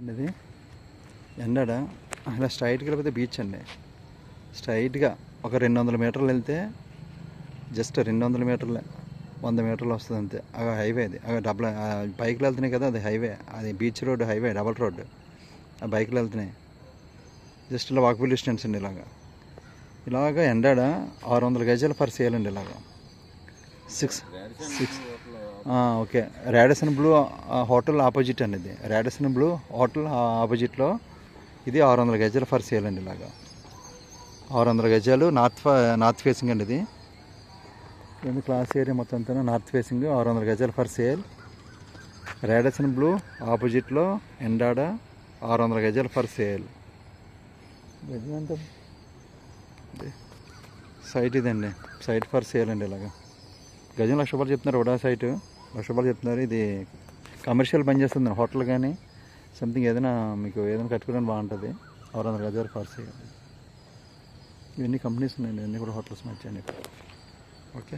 అండి ఇది ఎండడ? అలా స్ట్రైట్కి వెళ్ళిపోతే బీచ్ అండి. స్ట్రైట్గా ఒక రెండు వందల మీటర్లు వెళ్తే జస్ట్ రెండు వందల మీటర్లే వంద మీటర్లు వస్తుంది అంతే. ఆ హైవే అది. డబల్ బైక్లు వెళ్తున్నాయి కదా అది హైవే అది beach road highway double road ఆ బైక్లు వెళ్తున్నాయి. జస్ట్ ఇలా వాకబుల్ డిస్టెన్స్ అండి ఇలాగా. ఇలాగ ఎండాడ? ఆరు వందల గజాలు పర్ సేల్ అండి ఇలాగా. Six six. Okay. Radisson Blu hotel opposite అండి ఇది రాడిసన్ బ్లూ హోటల్ ఆపోజిట్లో ఇది ఆరు వందల గజాలు ఫర్ సేల్ అండి ఇలాగా. ఆరు వందల గజాలు నార్త్ ఫ- నార్త్ ఫేసింగ్ అండి ఇది. రెండు క్లాస్ ఏరియా మొత్తం అంతా నార్త్ ఫేసింగ్ ఆరు వందల గజాలు ఫర్ సేల్. రాడిసన్ బ్లూ ఆపోజిట్లో ఎండాడ ఆరు వందల గజాలు ఫర్ సేల్. సైట్ ఇదండి. సైట్ ఫర్ సేల్ అండి ఇలాగా. గజం లక్ష రూపాయలు చెప్తున్నారు వడా సైట్. లక్ష రూపాయలు చెప్తున్నారు. ఇది కమర్షియల్ పని చేస్తుంది హోటల్ కానీ సంథింగ్ ఏదైనా మీకు ఏదైనా కట్టుకోవడానికి బాగుంటుంది. ఆరు వందల గజాలు ఫర్ ఇవన్నీ కంపెనీస్ ఉన్నాయండి ఇవన్నీ కూడా హోటల్స్ నచ్చాయండి ఓకే?